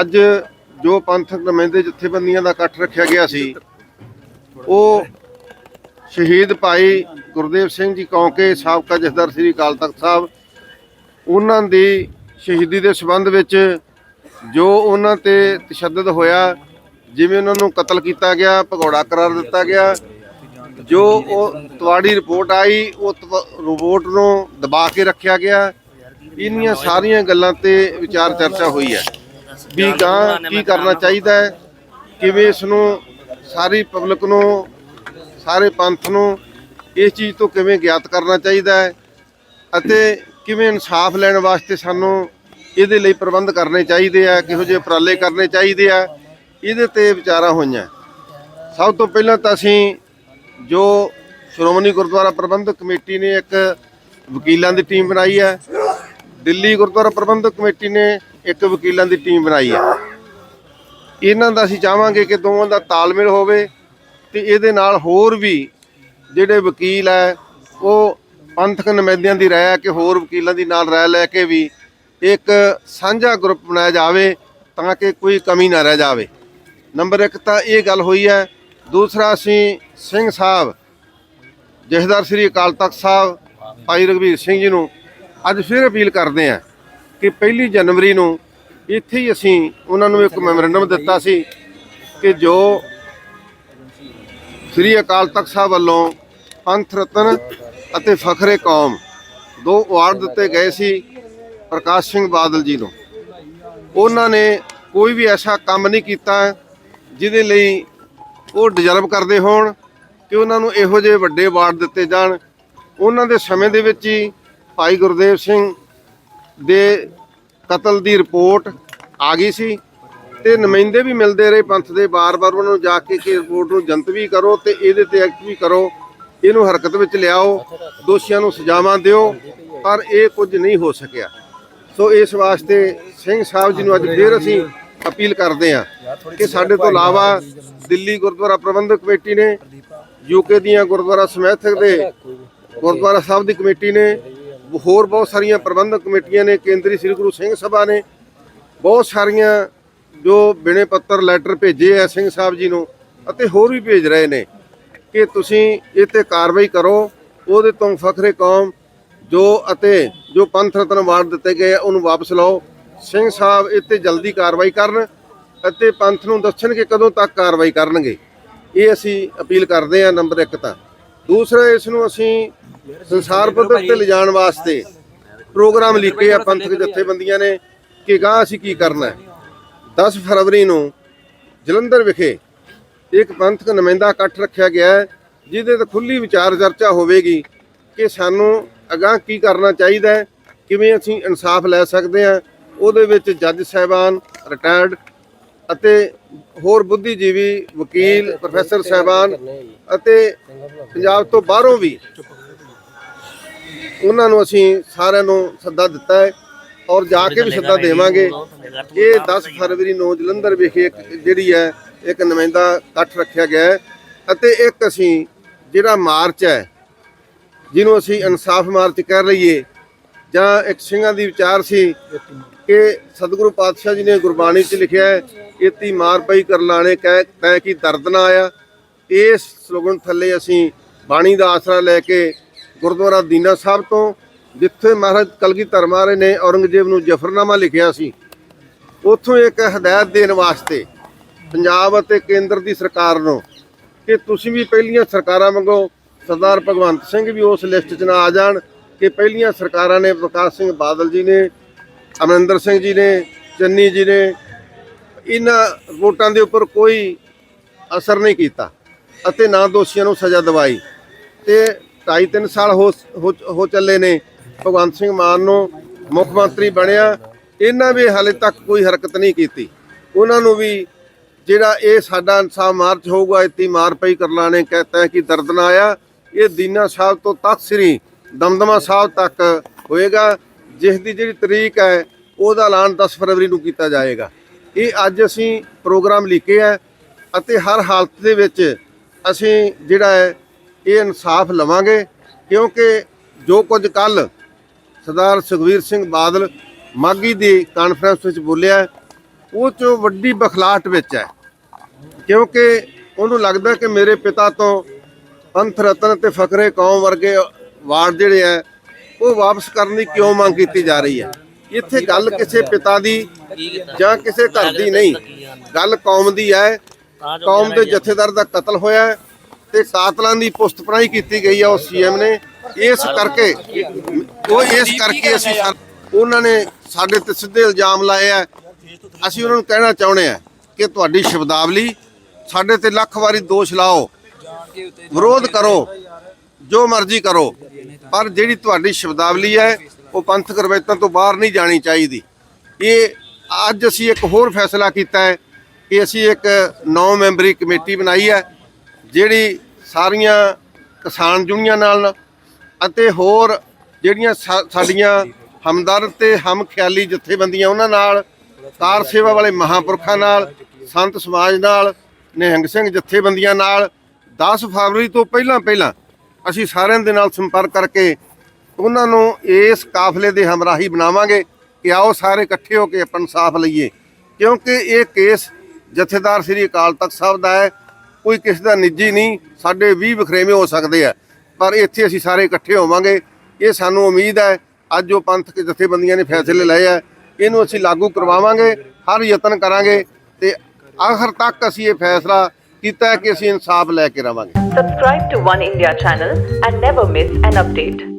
ਅੱਜ ਜੋ ਪੰਥਕ ਨੁਮਾਇੰਦੇ ਜਥੇਬੰਦੀਆਂ ਦਾ ਇਕੱਠ ਰੱਖਿਆ ਗਿਆ ਸੀ, ਉਹ ਸ਼ਹੀਦ ਭਾਈ ਗੁਰਦੇਵ ਸਿੰਘ ਜੀ ਕੌਂਕੇ ਸਾਬਕਾ ਜਥੇਦਾਰ ਸ੍ਰੀ ਅਕਾਲ ਤਖਤ ਸਾਹਿਬ, ਉਹਨਾਂ ਦੀ ਸ਼ਹੀਦੀ ਦੇ ਸੰਬੰਧ ਵਿੱਚ ਜੋ ਉਹਨਾਂ ਤੇ ਤਸ਼ੱਦਦ ਹੋਇਆ, ਜਿਵੇਂ ਉਹਨਾਂ ਨੂੰ ਕਤਲ ਕੀਤਾ ਗਿਆ, ਭਗੌੜਾ ਕਰਾਰ ਦਿੱਤਾ ਗਿਆ, ਜੋ ਉਹ ਤਵਾੜੀ ਰਿਪੋਰਟ ਆਈ, ਉਹ ਤਵ- ਰਿਪੋਰਟ ਨੂੰ ਦਬਾ ਕੇ ਰੱਖਿਆ ਗਿਆ, ਇੰਨੀਆਂ ਸਾਰੀਆਂ ਗੱਲਾਂ ਤੇ ਵਿਚਾਰ ਚਰਚਾ ਹੋਈ ਹੈ। ਵੀ ਗਾਂ ਕੀ ਕਰਨਾ ਚਾਹੀਦਾ ਹੈ ਕਿਵੇਂ ਇਸ ਨੂੰ ਸਾਰੀ ਪਬਲਿਕ ਨੂੰ ਸਾਰੇ ਪੰਥ ਨੂੰ ਇਸ ਚੀਜ਼ ਤੋਂ ਕਿਵੇਂ ਗਿਆਤ ਕਰਨਾ ਚਾਹੀਦਾ ਹੈ ਅਤੇ ਕਿਵੇਂ ਇਨਸਾਫ ਲੈਣ ਵਾਸਤੇ ਸਾਨੂੰ ਇਹਦੇ ਲਈ ਪ੍ਰਬੰਧ ਕਰਨੇ ਚਾਹੀਦੇ ਆ ਕਿਹੋ ਜਿਹੇ ਉਪਰਾਲੇ ਕਰਨੇ ਚਾਹੀਦੇ ਆ ਇਹਦੇ ਤੇ ਵਿਚਾਰਾਂ ਹੋਈਆਂ। ਸਭ ਤੋਂ ਪਹਿਲਾਂ ਤਾਂ ਅਸੀਂ ਜੋ ਸ਼੍ਰੋਮਣੀ ਗੁਰਦੁਆਰਾ ਪ੍ਰਬੰਧਕ ਕਮੇਟੀ ਨੇ ਇੱਕ ਵਕੀਲਾਂ ਦੀ ਟੀਮ ਬਣਾਈ ਹੈ ਦਿੱਲੀ ਗੁਰਦੁਆਰਾ ਪ੍ਰਬੰਧਕ ਕਮੇਟੀ ਨੇ ਇੱਕ ਵਕੀਲਾਂ ਦੀ ਟੀਮ ਬਣਾਈ ਹੈ ਇਹਨਾਂ ਦਾ ਅਸੀਂ ਚਾਹਾਂਗੇ ਕਿ ਦੋਵਾਂ ਦਾ ਤਾਲਮੇਲ ਹੋਵੇ ਤੇ ਇਹਦੇ ਨਾਲ ਹੋਰ ਵੀ ਜਿਹੜੇ ਵਕੀਲ ਹੈ ਉਹ ਪੰਥਕ ਨੁਮਾਇੰਦਿਆਂ ਦੀ ਰਾਏ ਹੈ ਕਿ ਹੋਰ ਵਕੀਲਾਂ ਦੀ ਨਾਲ ਰਾਏ ਲੈ ਕੇ ਵੀ ਇੱਕ ਸਾਂਝਾ ਗਰੁੱਪ ਬਣਾਇਆ ਜਾਵੇ ਤਾਂ ਕਿ ਕੋਈ ਕਮੀ ਨਾ ਰਹਿ ਜਾਵੇ। ਨੰਬਰ 1 ਤਾਂ ਇਹ ਗੱਲ ਹੋਈ ਹੈ। ਦੂਸਰਾ ਅਸੀਂ ਸਿੰਘ ਸਾਹਿਬ ਜਥੇਦਾਰ ਸ੍ਰੀ ਅਕਾਲ ਤਖਤ ਸਾਹਿਬ, ਭਾਈ ਰਘਵੀਰ ਸਿੰਘ ਜੀ ਨੂੰ ਅੱਜ ਫਿਰ ਅਪੀਲ ਕਰਦੇ ਹਾਂ ਕਿ ਪਹਿਲੀ ਜਨਵਰੀ ਨੂੰ ਇੱਥੇ ਹੀ ਅਸੀਂ ਉਹਨਾਂ ਨੂੰ ਇੱਕ ਮੈਮੋਰੰਡਮ ਦਿੱਤਾ ਸੀ ਕਿ ਜੋ ਸ੍ਰੀ ਅਕਾਲ ਤਖਤ ਸਾਹਿਬ ਵੱਲੋਂ ਪੰਥ ਰਤਨ ਅਤੇ ਫਖਰੇ ਕੌਮ ਦੋ ਅਵਾਰਡ ਦਿੱਤੇ ਗਏ ਸੀ ਪ੍ਰਕਾਸ਼ ਸਿੰਘ ਬਾਦਲ ਜੀ ਨੂੰ। ਉਹਨਾਂ ਨੇ ਕੋਈ ਵੀ ਐਸਾ ਕੰਮ ਨਹੀਂ ਕੀਤਾ ਜਿਹਦੇ ਲਈ ਉਹ ਡਿਜ਼ਰਵ ਕਰਦੇ ਹੋਣ ਕਿ ਉਹਨਾਂ ਨੂੰ ਇਹੋ ਜਿਹੇ ਵੱਡੇ ਅਵਾਰਡ ਦਿੱਤੇ ਜਾਣ। ਉਹਨਾਂ ਦੇ ਸਮੇਂ ਦੇ ਵਿੱਚ ਹੀ ਭਾਈ ਗੁਰਦੇਵ ਸਿੰਘ ਦੇ ਕਤਲ ਦੀ ਰਿਪੋਰਟ ਆ ਗਈ ਸੀ ਤੇ ਨੁਮਾਇੰਦੇ ਵੀ ਮਿਲਦੇ ਰਹੇ ਪੰਥ ਦੇ ਬਾਰ-ਬਾਰ ਉਹਨਾਂ ਨੂੰ ਜਾ ਕੇ ਕਿ ਰਿਪੋਰਟ ਨੂੰ ਜਨਤ ਵੀ ਕਰੋ ਤੇ ਇਹਦੇ ਤੇ ਐਕਟ ਵੀ ਕਰੋ, ਇਹਨੂੰ ਹਰਕਤ ਵਿੱਚ ਲਿਆਓ, ਦੋਸ਼ੀਆਂ ਨੂੰ ਸਜ਼ਾਵਾਂ ਦਿਓ, ਪਰ ਇਹ ਕੁਝ ਨਹੀਂ ਹੋ ਸਕਿਆ। ਸੋ ਇਸ ਵਾਸਤੇ ਸਿੰਘ ਸਾਹਿਬ ਜੀ ਨੂੰ ਅੱਜ ਫੇਰ ਅਸੀਂ ਅਪੀਲ ਕਰਦੇ ਹਾਂ ਕਿ ਸਾਡੇ ਤੋਂ ਇਲਾਵਾ ਦਿੱਲੀ ਗੁਰਦੁਆਰਾ ਪ੍ਰਬੰਧਕ ਕਮੇਟੀ ਨੇ ਯੂਕੇ ਦੀਆਂ ਗੁਰਦੁਆਰਾ ਸਮੈਥਕ ਦੇ ਗੁਰਦੁਆਰਾ ਸਾਹਿਬ ਦੀ ਕਮੇਟੀ ਨੇ ਹੋਰ ਬਹੁਤ ਸਾਰੀਆਂ ਪ੍ਰਬੰਧਕ ਕਮੇਟੀਆਂ ਨੇ ਕੇਂਦਰੀ ਸ੍ਰੀ ਗੁਰੂ ਸਿੰਘ ਸਭਾ ਨੇ ਬਹੁਤ ਸਾਰੀਆਂ ਜੋ ਬਿਨੇ ਪੱਤਰ ਲੈਟਰ ਭੇਜੇ ਆ ਸਿੰਘ ਸਾਹਿਬ ਜੀ ਨੂੰ ਅਤੇ ਹੋਰ ਵੀ ਭੇਜ ਰਹੇ ਨੇ ਕਿ ਤੁਸੀਂ ਇਹ ਤੇ ਕਾਰਵਾਈ ਕਰੋ ਉਹਦੇ ਤੋਂ ਫਖਰੇ ਕੌਮ ਜੋ ਅਤੇ ਜੋ ਪੰਥ ਰਤਨ ਅਵਾਰਡ ਦਿੱਤੇ ਗਏ ਆ, ਉਹਨੂੰ ਵਾਪਸ ਲਓ। ਸਿੰਘ ਸਾਹਿਬ ਇਹ ਤੇ ਜਲਦੀ ਕਾਰਵਾਈ ਕਰਨ ਅਤੇ ਪੰਥ ਨੂੰ ਦੱਸਣ ਕਿ ਕਦੋਂ ਤੱਕ ਕਾਰਵਾਈ ਕਰਨਗੇ। ਇਹ ਅਸੀਂ ਅਪੀਲ ਕਰਦੇ ਹਾਂ ਨੰਬਰ 1 ਤਾਂ। ਦੂਸਰਾ ਇਸ ਨੂੰ ਅਸੀਂ ਸੰਸਾਰ ਪੱਧਰ ਤੇ ਲਿਜਾਣ ਵਾਸਤੇ ਪ੍ਰੋਗਰਾਮ ਲਿਖੇ ਆ ਪੰਥਕ ਜਥੇਬੰਦੀਆਂ ਨੇ ਕਿ ਗਾਂ ਅਸੀਂ ਕੀ ਕਰਨਾ ਹੈ? 10 ਫਰਵਰੀ ਨੂੰ ਜਲੰਧਰ ਵਿਖੇ ਇੱਕ ਪੰਥਕ ਨੁਮਾਇੰਦਾ ਇਕੱਠ ਰੱਖਿਆ ਗਿਆ ਹੈ ਜਿਹਦੇ ਤੇ ਖੁੱਲੀ ਵਿਚਾਰ ਚਰਚਾ ਹੋਵੇਗੀ ਕਿ ਸਾਨੂੰ ਅਗਾਂਹ ਕੀ ਕਰਨਾ ਚਾਹੀਦਾ ਹੈ ਕਿਵੇਂ ਅਸੀਂ ਇਨਸਾਫ ਲੈ ਸਕਦੇ ਹਾਂ। ਉਹਦੇ ਵਿੱਚ ਜੱਜ ਸਾਹਿਬਾਨ ਰਿਟਾਇਰਡ ਅਤੇ ਹੋਰ ਬੁੱਧੀਜੀਵੀ ਵਕੀਲ ਪ੍ਰੋਫੈਸਰ ਸਾਹਿਬਾਨ ਅਤੇ ਪੰਜਾਬ ਤੋਂ ਬਾਹਰੋਂ ਵੀ ਉਹਨਾਂ ਨੂੰ ਅਸੀਂ ਸਾਰਿਆਂ ਨੂੰ ਸੱਦਾ ਦਿੱਤਾ ਹੈ ਔਰ ਜਾ ਕੇ ਵੀ ਸੱਦਾ ਦੇਵਾਂਗੇ। ਇਹ 10 ਫਰਵਰੀ ਨੂੰ ਜਲੰਧਰ ਵਿਖੇ ਇੱਕ ਜਿਹੜੀ ਹੈ, ਇੱਕ ਨੁਮਾਇੰਦਾ ਇਕੱਠ ਰੱਖਿਆ ਗਿਆ ਹੈ ਅਤੇ ਇੱਕ ਅਸੀਂ ਜਿਹੜਾ ਮਾਰਚ ਹੈ, ਜਿਹਨੂੰ ਅਸੀਂ ਇਨਸਾਫ ਮਾਰਚ ਕਹਿ ਲਈਏ ਜਾਂ ਇੱਕ ਸਿੰਘਾਂ ਦੀ ਵਿਚਾਰ ਸੀ ਕਿ ਸਤਿਗੁਰੂ ਪਾਤਸ਼ਾਹ ਜੀ ਨੇ ਗੁਰਬਾਣੀ 'ਚ ਲਿਖਿਆ ਹੈ, ਇਤੀ ਮਾਰ ਪਈ ਕਰ ਲਾਣੇ, ਕਹਿ, ਤੈ ਕੀ ਦਰਦ ਨਾ ਆਇਆ। ਇਸ ਸਲੋਗਨ ਥੱਲੇ ਅਸੀਂ ਬਾਣੀ ਦਾ ਆਸਰਾ ਲੈ ਕੇ ਗੁਰਦੁਆਰਾ ਦੀਨਾ ਸਾਹਿਬ ਤੋਂ, ਜਿੱਥੇ ਮਹਾਰਾਜ ਕਲਗੀ ਧਰਮਾਰੇ ਨੇ ਔਰੰਗਜ਼ੇਬ ਨੂੰ ਜਫਰਨਾਮਾ ਲਿਖਿਆ ਸੀ, ਉੱਥੋਂ ਇੱਕ ਹਦਾਇਤ ਦੇਣ ਵਾਸਤੇ ਪੰਜਾਬ ਅਤੇ ਕੇਂਦਰ ਦੀ ਸਰਕਾਰ ਨੂੰ ਕਿ ਤੁਸੀਂ ਵੀ ਪਹਿਲੀਆਂ ਸਰਕਾਰਾਂ ਵਾਂਗੂ ਸਰਦਾਰ ਭਗਵੰਤ ਸਿੰਘ ਵੀ ਉਸ ਲਿਸਟ 'ਚ ਨਾ ਆ ਜਾਣ ਕਿ ਪਹਿਲੀਆਂ ਸਰਕਾਰਾਂ ਨੇ ਪ੍ਰਕਾਸ਼ ਸਿੰਘ ਬਾਦਲ ਜੀ ਨੇ, ਅਮਰਿੰਦਰ ਸਿੰਘ ਜੀ ਨੇ, ਚੰਨੀ ਜੀ ਨੇ, ਇਹਨਾਂ ਰਿਪੋਰਟਾਂ ਦੇ ਉੱਪਰ ਕੋਈ ਅਸਰ ਨਹੀਂ ਕੀਤਾ ਅਤੇ ਨਾ ਦੋਸ਼ੀਆਂ ਨੂੰ ਸਜ਼ਾ ਦਿਵਾਈ। ਤੇ 2.5 ਸਾਲ ਹੋ ਹੋ- ਚੱਲੇ ਨੇ, ਭਗਵੰਤ ਸਿੰਘ ਮਾਨ ਨੂੰ ਮੁੱਖ ਮੰਤਰੀ ਬਣਿਆ। ਇਹਨਾਂ ਵੀ ਹਾਲੇ ਤੱਕ ਕੋਈ ਹਰਕਤ ਨਹੀਂ ਕੀਤੀ। ਉਹਨਾਂ ਨੂੰ ਵੀ ਜਿਹੜਾ ਇਹ ਸਾਡਾ ਇਨਸਾਫ ਮਾਰਚ ਹੋਊਗਾ, ਇਤੀ ਮਾਰ ਪਈ ਕਰਲਾਣੇ ਕਹਤਾ ਹੈ ਕਿ ਦਰਦ ਨਾ ਆਇਆ। ਇਹ ਦੀਨਾ ਸਾਹਿਬ ਤੋਂ ਤਖਤ ਸ੍ਰੀ ਦਮਦਮਾ ਸਾਹਿਬ ਤੱਕ ਹੋਏਗਾ। ਜਿਸ ਦੀ ਜਿਹੜੀ ਤਰੀਕ ਹੈ, ਉਹਦਾ ਐਲਾਨ 10 ਫਰਵਰੀ ਨੂੰ ਕੀਤਾ ਜਾਏਗਾ। ਇਹ ਅੱਜ ਅਸੀਂ ਪ੍ਰੋਗਰਾਮ ਲਿਖੇ ਹੈ ਅਤੇ ਹਰ ਹਾਲਤ ਦੇ ਵਿੱਚ ਅਸੀਂ ਜਿਹੜਾ ਹੈ ਇਹ ਇਨਸਾਫ ਲਵਾਂਗੇ, ਕਿਉਂਕਿ ਜੋ ਕੁਝ ਕੱਲ ਸਰਦਾਰ ਸੁਖਵੀਰ ਸਿੰਘ ਬਾਦਲ ਮਾਗੀ ਦੀ ਕਾਨਫਰੰਸ ਵਿੱਚ ਬੋਲਿਆ ਉਹ ਚੋਂ ਵੱਡੀ ਬਖਲਾਟ ਵਿੱਚ ਹੈ। ਕਿਉਂਕਿ ਉਹਨੂੰ ਲੱਗਦਾ ਕਿ ਮੇਰੇ ਪਿਤਾ ਤੋਂ ਪੰਥ ਰਤਨ ਤੇ ਫਕਰੇ ਕੌਮ ਵਰਗੇ ਵਾਰਡ ਜਿਹੜੇ ਆ ਉਹ ਵਾਪਸ ਕਰਨ ਦੀ ਕਿਉਂ ਮੰਗ ਕੀਤੀ ਜਾ ਰਹੀ ਹੈ? ਇੱਥੇ ਗੱਲ ਕਿਸੇ ਪਿਤਾ ਦੀ ਜਾਂ ਕਿਸੇ ਘਰ ਦੀ ਨਹੀਂ। ਗੱਲ ਕੌਮ ਦੀ ਹੈ। ਕੌਮ ਦੇ ਜਥੇਦਾਰ ਦਾ ਕਤਲ ਹੋਇਆ ਹੈ। ਤੇ ਕਾਤਲਾਂ ਦੀ ਪੁਸਤਪਨਾਹੀ ਕੀਤੀ ਗਈ ਹੈ ਉਹ ਸੀਐਮ ਨੇ। ਇਸ ਕਰਕੇ ਉਹ ਇਸ ਕਰਕੇ ਅਸੀਂ ਉਹਨਾਂ ਨੇ ਸਾਡੇ ਤੇ ਸਿੱਧੇ ਇਲਜ਼ਾਮ ਲਾਏ ਆ। ਅਸੀਂ ਉਹਨਾਂ ਨੂੰ ਕਹਿਣਾ ਚਾਹੁੰਦੇ ਆ ਕਿ ਤੁਹਾਡੀ ਸ਼ਬਦਾਵਲੀ ਸਾਡੇ ਤੇ ਲੱਖ ਵਾਰੀ ਦੋਸ਼ ਲਾਓ। ਵਿਰੋਧ ਕਰੋ। ਜੋ ਮਰਜ਼ੀ ਕਰੋ। ਪਰ ਜਿਹੜੀ ਤੁਹਾਡੀ ਸ਼ਬਦਾਵਲੀ ਹੈ ਉਹ ਪੰਥਕ ਰਵਾਇਤਾਂ ਤੋਂ ਬਾਹਰ ਨਹੀਂ ਜਾਣੀ ਚਾਹੀਦੀ। ਇਹ ਅੱਜ ਅਸੀਂ ਇੱਕ ਹੋਰ ਫੈਸਲਾ ਕੀਤਾ ਹੈ ਕਿ ਅਸੀਂ ਇੱਕ 9 ਮੈਂਬਰੀ ਕਮੇਟੀ ਬਣਾਈ ਹੈ। ਜਿਹੜੀ ਸਾਰੀਆਂ ਕਿਸਾਨ ਜੁਨੀਆਂ ਨਾਲ ਅਤੇ ਹੋਰ ਜਿਹੜੀਆਂ ਸਾਡੀਆਂ ਹਮਦਰਦ ਤੇ ਹਮਖਿਆਲੀ ਜਥੇਬੰਦੀਆਂ ਉਹਨਾਂ ਨਾਲ, ਕਾਰ ਸੇਵਾ ਵਾਲੇ ਮਹਾਪੁਰਖਾਂ ਨਾਲ, ਸੰਤ ਸਮਾਜ ਨਾਲ, ਨਿਹੰਗ ਸਿੰਘ ਜਥੇਬੰਦੀਆਂ ਨਾਲ 10 ਫਰਵਰੀ ਤੋਂ ਪਹਿਲਾਂ ਪਹਿਲਾਂ ਅਸੀਂ ਸਾਰਿਆਂ ਦੇ ਨਾਲ ਸੰਪਰਕ ਕਰਕੇ ਉਹਨਾਂ ਨੂੰ ਇਸ ਕਾਫਲੇ ਦੇ ਹਮਰਾਹੀ ਬਣਾਵਾਂਗੇ ਕਿ ਆਓ ਸਾਰੇ ਇਕੱਠੇ ਹੋ ਕੇ ਆਪਾਂ ਇਨਸਾਫ ਲਈਏ। ਕਿਉਂਕਿ ਇਹ ਕੇਸ ਜਥੇਦਾਰ ਸ੍ਰੀ ਅਕਾਲ ਤਖਤ ਸਾਹਿਬ ਦਾ ਹੈ ਕੋਈ ਕਿਸੇ ਦਾ ਨਿੱਜੀ ਨਹੀਂ, ਸਾਡੇ 20 ਵਖਰੇਵੇਂ ਹੋ ਸਕਦੇ ਆ। ਪਰ ਇੱਥੇ ਅਸੀਂ ਸਾਰੇ ਇਕੱਠੇ ਹੋਵਾਂਗੇ। ਇਹ ਸਾਨੂੰ ਉਮੀਦ ਹੈ, ਅੱਜ ਜੋ ਪੰਥਕ ਜਥੇਬੰਦੀਆਂ ਨੇ ਫੈਸਲੇ ਲਏ ਆ। ਇਹਨੂੰ ਅਸੀਂ ਲਾਗੂ ਕਰਵਾਵਾਂਗੇ, ਹਰ ਯਤਨ ਕਰਾਂਗੇ ਤੇ ਆਖਰ ਤੱਕ ਅਸੀਂ ਇਹ ਫੈਸਲਾ ਕੀਤਾ ਕਿ ਅਸੀਂ ਇਨਸਾਫ ਲੈ ਕੇ ਰਵਾਂਗੇ। Subscribe to One India channel and never miss an update.